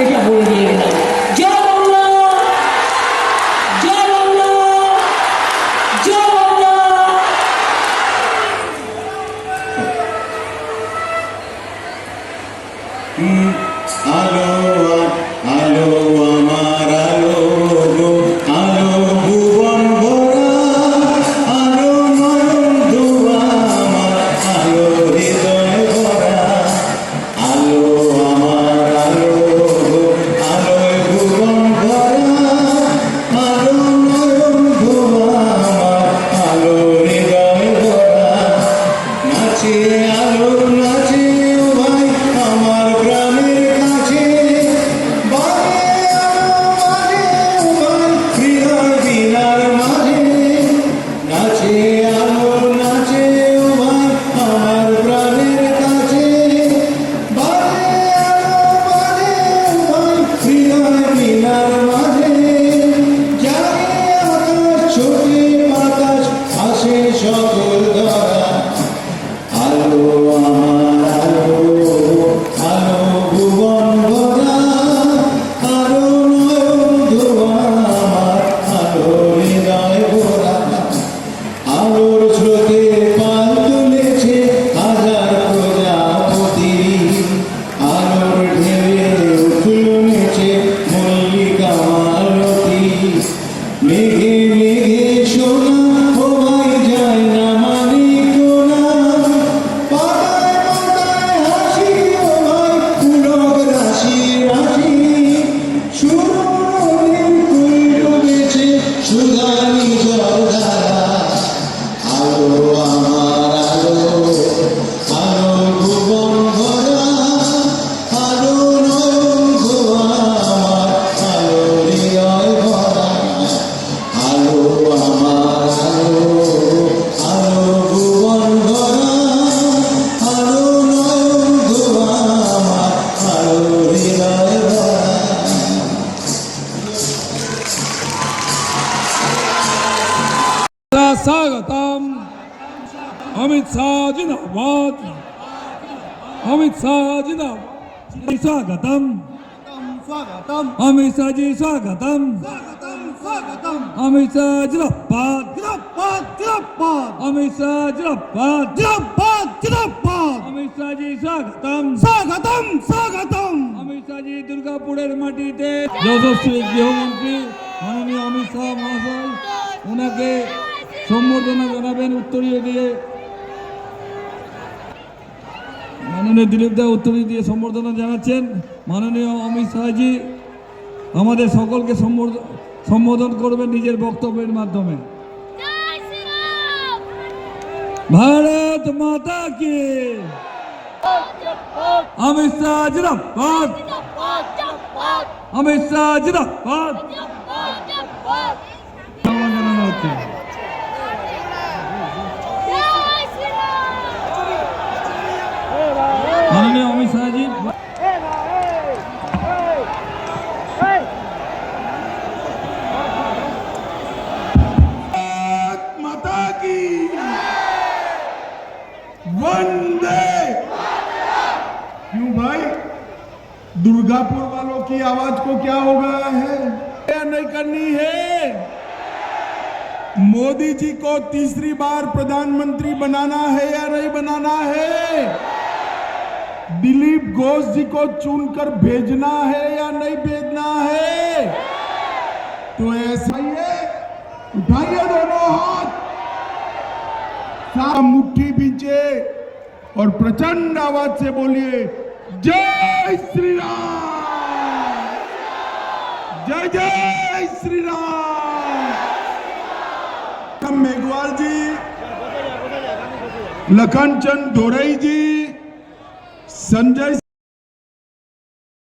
Itu 议しまえば स्वागतम अमित शाह जिंदाबाद अमित शाह जिंदाबाद स्वागतम स्वागतम अमित शाह जी स्वागतम स्वागतम अमित शाह जिंदाबाद जिंदाबाद जिंदाबाद अमित शाह जिंदाबाद जिंदाबाद দুর্গাপুরের মাটিতে। যশস্বী গৃহমন্ত্রী মাননীয় অমিত শাহ মহাশয়, ওনাকে সম্বর্ধনা জানাবেন উত্তরীয় দিয়ে। মাননীয় দিলীপ দা উত্তরীয় দিয়ে সম্বর্ধনা জানাচ্ছেন। মাননীয় অমিত শাহজি, আমাদের সকলকে সম্বোধন করবেন নিজের বক্তব্যের মাধ্যমে। ভারত মাতা কি? अमित शाह जिंदाबाद। अमित शाह जी। वंदे। क्यों भाई? दुर्गापुर की आवाज़ को क्या हो गया है? नहीं करनी है? मोदी जी को तीसरी बार प्रधानमंत्री बनाना है या नहीं बनाना है? दिलीप घोष जी को चुनकर भेजना है या नहीं भेजना है? तो ऐसा ही है। उठाइए दोनों हाथ। मुट्ठी पीछे और प्रचंड आवाज़ से बोलिए, जय श्री राम। जय जय श्री राम कम मेघवाल जी लखन चंद धोरई जी संजय